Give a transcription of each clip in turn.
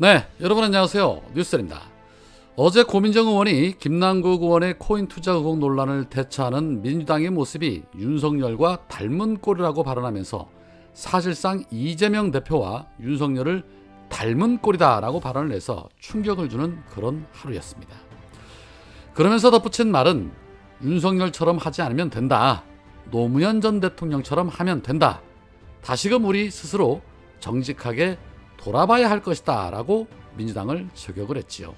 네, 여러분 안녕하세요. 뉴스입니다. 어제 고민정 의원이 김남국 의원의 코인 투자 의혹 논란을 대처하는 민주당의 모습이 윤석열과 닮은 꼴이라고 발언하면서 사실상 이재명 대표와 윤석열을 닮은 꼴이다라고 발언을 해서 충격을 주는 그런 하루였습니다. 그러면서 덧붙인 말은 윤석열처럼 하지 않으면 된다. 노무현 전 대통령처럼 하면 된다. 다시금 우리 스스로 정직하게 돌아봐야 할 것이다. 라고 민주당을 저격을 했지요.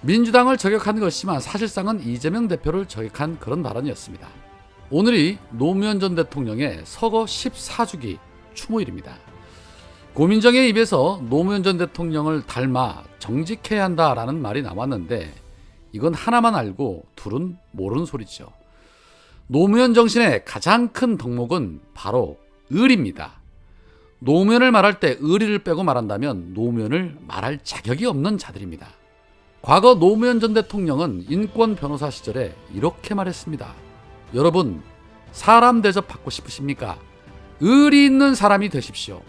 민주당을 저격한 것이지만 사실상은 이재명 대표를 저격한 그런 발언이었습니다. 오늘이 노무현 전 대통령의 서거 14주기 추모일입니다. 고민정의 입에서 노무현 전 대통령을 닮아 정직해야 한다라는 말이 나왔는데 이건 하나만 알고 둘은 모르는 소리죠. 노무현 정신의 가장 큰 덕목은 바로 의리입니다. 노무현을 말할 때 의리를 빼고 말한다면 노무현을 말할 자격이 없는 자들입니다. 과거 노무현 전 대통령은 인권 변호사 시절에 이렇게 말했습니다. 여러분, 사람 대접 받고 싶으십니까? 의리 있는 사람이 되십시오.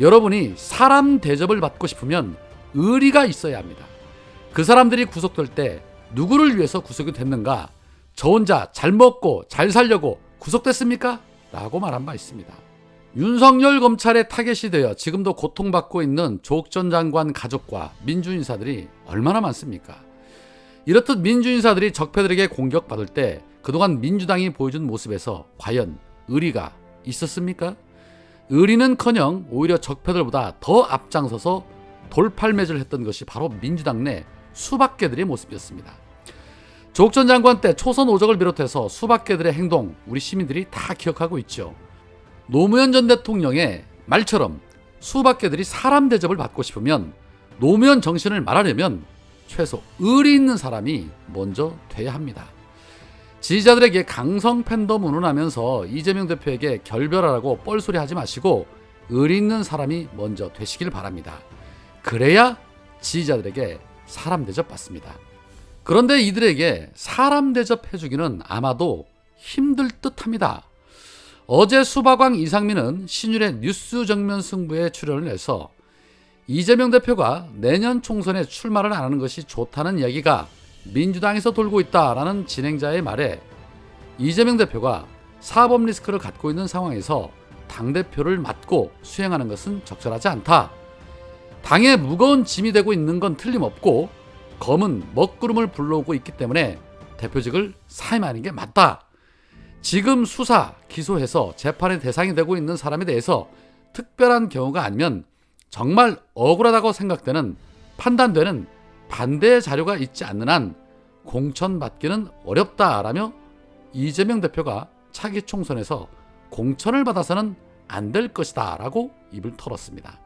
여러분이 사람 대접을 받고 싶으면 의리가 있어야 합니다. 그 사람들이 구속될 때 누구를 위해서 구속이 됐는가? 저 혼자 잘 먹고 잘 살려고 구속됐습니까? 라고 말한 바 있습니다. 윤석열 검찰의 타겟이 되어 지금도 고통받고 있는 조국 전 장관 가족과 민주인사들이 얼마나 많습니까? 이렇듯 민주인사들이 적폐들에게 공격받을 때 그동안 민주당이 보여준 모습에서 과연 의리가 있었습니까? 의리는커녕 오히려 적폐들보다 더 앞장서서 돌팔매질 했던 것이 바로 민주당 내 수박 개들의 모습이었습니다. 조국 전 장관 때 초선 오적을 비롯해서 수박 개들의 행동 우리 시민들이 다 기억하고 있죠. 노무현 전 대통령의 말처럼 수박 개들이 사람 대접을 받고 싶으면 노무현 정신을 말하려면 최소 의리 있는 사람이 먼저 돼야 합니다. 지지자들에게 강성 팬덤 운운하면서 이재명 대표에게 결별하라고 뻘소리 하지 마시고 의리 있는 사람이 먼저 되시길 바랍니다. 그래야 지지자들에게 사람 대접 받습니다. 그런데 이들에게 사람 대접 해주기는 아마도 힘들 듯 합니다. 어제 수박왕 이상민은 신율의 뉴스 정면 승부에 출연을 해서 이재명 대표가 내년 총선에 출마를 안 하는 것이 좋다는 이야기가 민주당에서 돌고 있다라는 진행자의 말에 이재명 대표가 사법 리스크를 갖고 있는 상황에서 당대표를 맡고 수행하는 것은 적절하지 않다. 당에 무거운 짐이 되고 있는 건 틀림없고 검은 먹구름을 불러오고 있기 때문에 대표직을 사임하는 게 맞다. 지금 수사, 기소해서 재판의 대상이 되고 있는 사람에 대해서 특별한 경우가 아니면 정말 억울하다고 생각되는 판단되는 반대 자료가 있지 않는 한 공천받기는 어렵다라며 이재명 대표가 차기 총선에서 공천을 받아서는 안 될 것이다 라고 입을 털었습니다.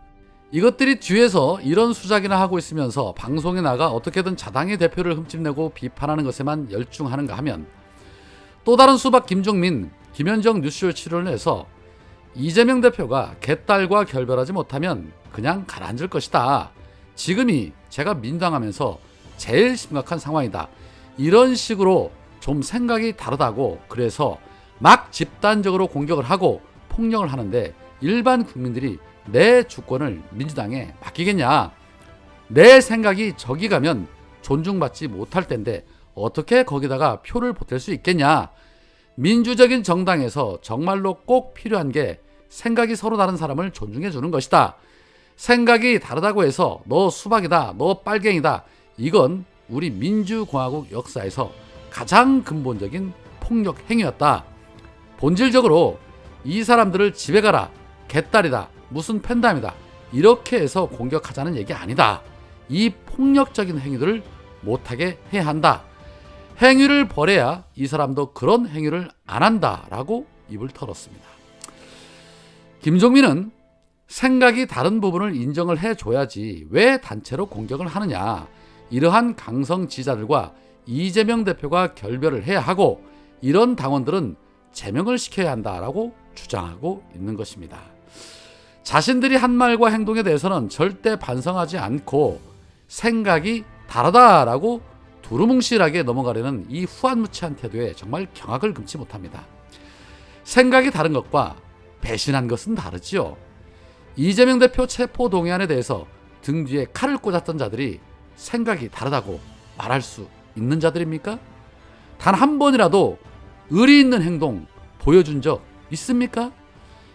이것들이 뒤에서 이런 수작이나 하고 있으면서 방송에 나가 어떻게든 자당의 대표를 흠집내고 비판하는 것에만 열중하는가 하면 또 다른 수박 김종민, 김현정 뉴스쇼에 출연을 해서 이재명 대표가 개딸과 결별하지 못하면 그냥 가라앉을 것이다. 지금이 제가 민당하면서 제일 심각한 상황이다. 이런 식으로 좀 생각이 다르다고 그래서 막 집단적으로 공격을 하고 폭력을 하는데 일반 국민들이 내 주권을 민주당에 맡기겠냐? 내 생각이 저기 가면 존중받지 못할 텐데 어떻게 거기다가 표를 보탤 수 있겠냐? 민주적인 정당에서 정말로 꼭 필요한 게 생각이 서로 다른 사람을 존중해 주는 것이다. 생각이 다르다고 해서 너 수박이다, 너 빨갱이다. 이건 우리 민주공화국 역사에서 가장 근본적인 폭력 행위였다. 본질적으로 이 사람들을 집에 가라, 개딸이다, 무슨 팬담이다. 이렇게 해서 공격하자는 얘기 아니다. 이 폭력적인 행위들을 못하게 해야 한다. 행위를 벌여야 이 사람도 그런 행위를 안 한다라고 입을 털었습니다. 김종민은 생각이 다른 부분을 인정을 해줘야지 왜 단체로 공격을 하느냐. 이러한 강성 지자들과 이재명 대표가 결별을 해야 하고 이런 당원들은 제명을 시켜야 한다라고 주장하고 있는 것입니다. 자신들이 한 말과 행동에 대해서는 절대 반성하지 않고 생각이 다르다라고 두루뭉실하게 넘어가려는 이 후한무치한 태도에 정말 경악을 금치 못합니다. 생각이 다른 것과 배신한 것은 다르지요. 이재명 대표 체포 동의안에 대해서 등 뒤에 칼을 꽂았던 자들이 생각이 다르다고 말할 수 있는 자들입니까? 단 한 번이라도 의리 있는 행동 보여준 적 있습니까?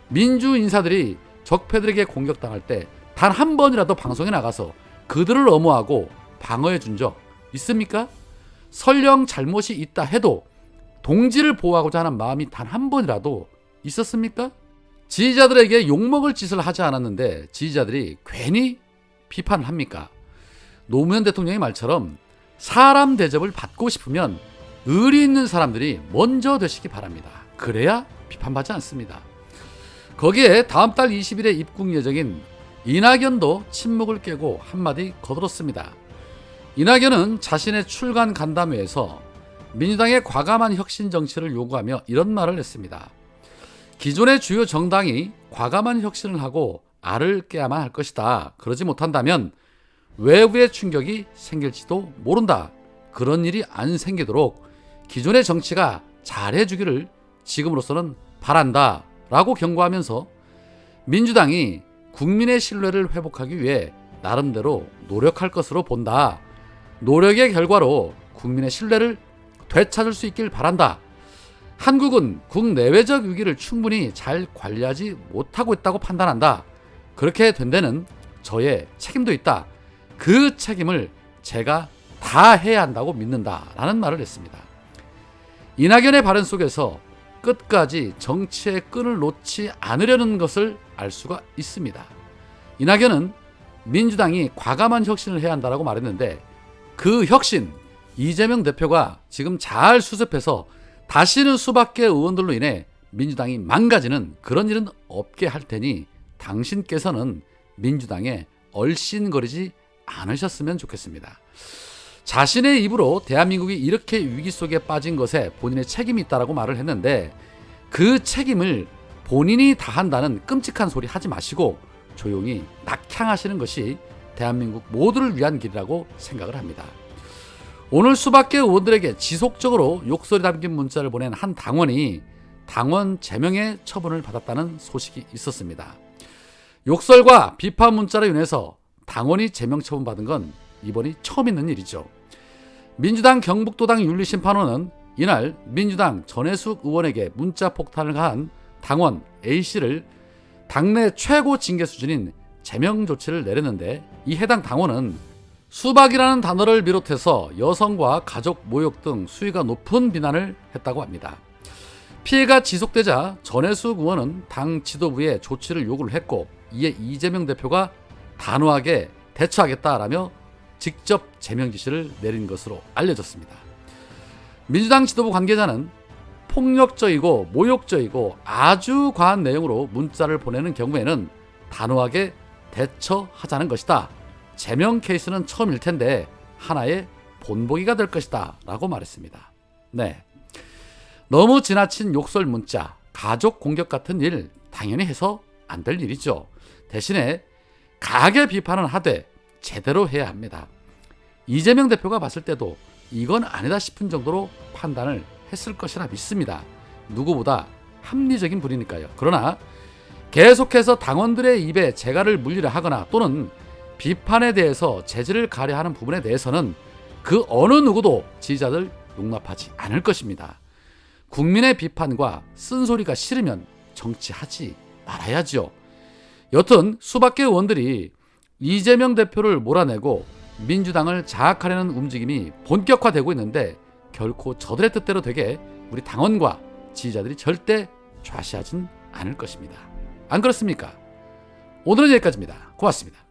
민주 인사들이 적폐들에게 공격당할 때 단 한 번이라도 방송에 나가서 그들을 엄호하고 방어해 준 적 있습니까? 설령 잘못이 있다 해도 동지를 보호하고자 하는 마음이 단 한 번이라도 있었습니까? 지지자들에게 욕먹을 짓을 하지 않았는데 지지자들이 괜히 비판을 합니까? 노무현 대통령의 말처럼 사람 대접을 받고 싶으면 의리 있는 사람들이 먼저 되시기 바랍니다. 그래야 비판받지 않습니다. 거기에 다음 달 20일에 입국 예정인 이낙연도 침묵을 깨고 한마디 거들었습니다. 이낙연은 자신의 출간 간담회에서 민주당의 과감한 혁신 정치를 요구하며 이런 말을 했습니다. 기존의 주요 정당이 과감한 혁신을 하고 알을 깨야만 할 것이다. 그러지 못한다면 외부의 충격이 생길지도 모른다. 그런 일이 안 생기도록 기존의 정치가 잘해주기를 지금으로서는 바란다. 라고 경고하면서 민주당이 국민의 신뢰를 회복하기 위해 나름대로 노력할 것으로 본다. 노력의 결과로 국민의 신뢰를 되찾을 수 있길 바란다. 한국은 국내외적 위기를 충분히 잘 관리하지 못하고 있다고 판단한다. 그렇게 된 데는 저의 책임도 있다. 그 책임을 제가 다 해야 한다고 믿는다. 라는 말을 했습니다. 이낙연의 발언 속에서 끝까지 정치의 끈을 놓지 않으려는 것을 알 수가 있습니다. 이낙연은 민주당이 과감한 혁신을 해야 한다라고 말했는데 그 혁신 이재명 대표가 지금 잘 수습해서 다시는 수밖에 의원들로 인해 민주당이 망가지는 그런 일은 없게 할 테니 당신께서는 민주당에 얼씬거리지 않으셨으면 좋겠습니다. 자신의 입으로 대한민국이 이렇게 위기 속에 빠진 것에 본인의 책임이 있다라고 말을 했는데 그 책임을 본인이 다 한다는 끔찍한 소리 하지 마시고 조용히 낙향하시는 것이 대한민국 모두를 위한 길이라고 생각을 합니다. 오늘 수밖에 의원들에게 지속적으로 욕설이 담긴 문자를 보낸 한 당원이 당원 제명의 처분을 받았다는 소식이 있었습니다. 욕설과 비판 문자로 인해서 당원이 제명 처분받은 건 이번이 처음 있는 일이죠. 민주당 경북도당 윤리심판원은 이날 민주당 전해숙 의원에게 문자 폭탄을 가한 당원 A씨를 당내 최고 징계 수준인 제명 조치를 내렸는데 이 해당 당원은 수박이라는 단어를 비롯해서 여성과 가족 모욕 등 수위가 높은 비난을 했다고 합니다. 피해가 지속되자 전해숙 의원은 당 지도부에 조치를 요구를 했고 이에 이재명 대표가 단호하게 대처하겠다라며 직접 제명 지시를 내린 것으로 알려졌습니다. 민주당 지도부 관계자는 폭력적이고 모욕적이고 아주 과한 내용으로 문자를 보내는 경우에는 단호하게 대처하자는 것이다. 제명 케이스는 처음일 텐데 하나의 본보기가 될 것이다. 라고 말했습니다. 네. 너무 지나친 욕설 문자, 가족 공격 같은 일 당연히 해서 안 될 일이죠. 대신에 강하게 비판은 하되 제대로 해야 합니다. 이재명 대표가 봤을 때도 이건 아니다 싶은 정도로 판단을 했을 것이라 믿습니다. 누구보다 합리적인 분이니까요. 그러나 계속해서 당원들의 입에 재갈을 물리려 하거나 또는 비판에 대해서 재질을 가려 하는 부분에 대해서는 그 어느 누구도 지지자들 용납하지 않을 것입니다. 국민의 비판과 쓴소리가 싫으면 정치하지 말아야죠. 여튼 수밖에 의원들이 이재명 대표를 몰아내고 민주당을 장악하려는 움직임이 본격화되고 있는데 결코 저들의 뜻대로 되게 우리 당원과 지지자들이 절대 좌시하진 않을 것입니다. 안 그렇습니까? 오늘은 여기까지입니다. 고맙습니다.